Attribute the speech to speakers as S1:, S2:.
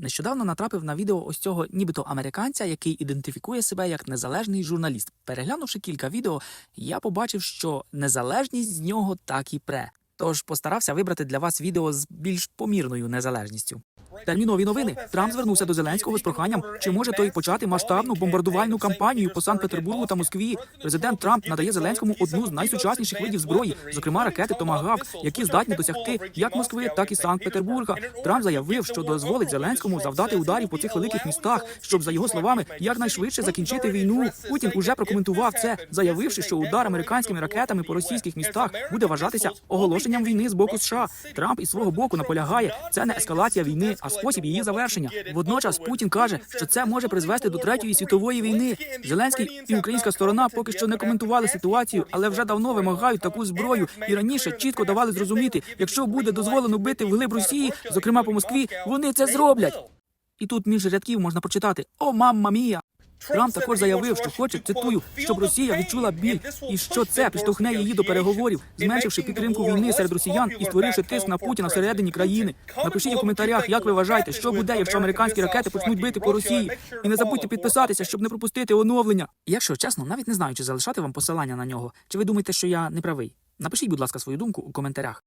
S1: Нещодавно натрапив на відео ось цього нібито американця, який ідентифікує себе як незалежний журналіст. Переглянувши кілька відео, я побачив, що незалежність з нього так і пре. Тож постарався вибрати для вас відео з більш помірною незалежністю. Термінові новини. Трамп звернувся до Зеленського з проханням, чи може той почати масштабну бомбардувальну кампанію по Санкт-Петербургу та Москві. Президент Трамп надає Зеленському одну з найсучасніших видів зброї, зокрема ракети Томагавк, які здатні досягти як Москви, так і Санкт-Петербурга. Трамп заявив, що дозволить Зеленському завдати ударів по цих великих містах, щоб за його словами якнайшвидше закінчити війну. Путін уже прокоментував це, заявивши, що удар американськими ракетами по російських містах буде вважатися оголошенням війни з боку США. Трамп із свого боку наполягає, це не ескалація війни, а спосіб її завершення. Водночас Путін каже, що це може призвести до третьої світової війни. Зеленський і українська сторона поки що не коментували ситуацію, але вже давно вимагають таку зброю. І раніше чітко давали зрозуміти, якщо буде дозволено бити вглиб Росії, зокрема по Москві, вони це зроблять. І тут між рядків можна прочитати О, мамма мія! Трамп також заявив, що хоче цитую, щоб Росія відчула біль, і що це підштовхне її до переговорів, зменшивши підтримку війни серед росіян і створивши тиск на Путіна всередині країни. Напишіть у коментарях, як ви вважаєте, що буде, якщо американські ракети почнуть бити по Росії. І не забудьте підписатися, щоб не пропустити оновлення. Якщо чесно, навіть не знаю, чи залишати вам посилання на нього, чи ви думаєте, що я не правий. Напишіть, будь ласка, свою думку у коментарях.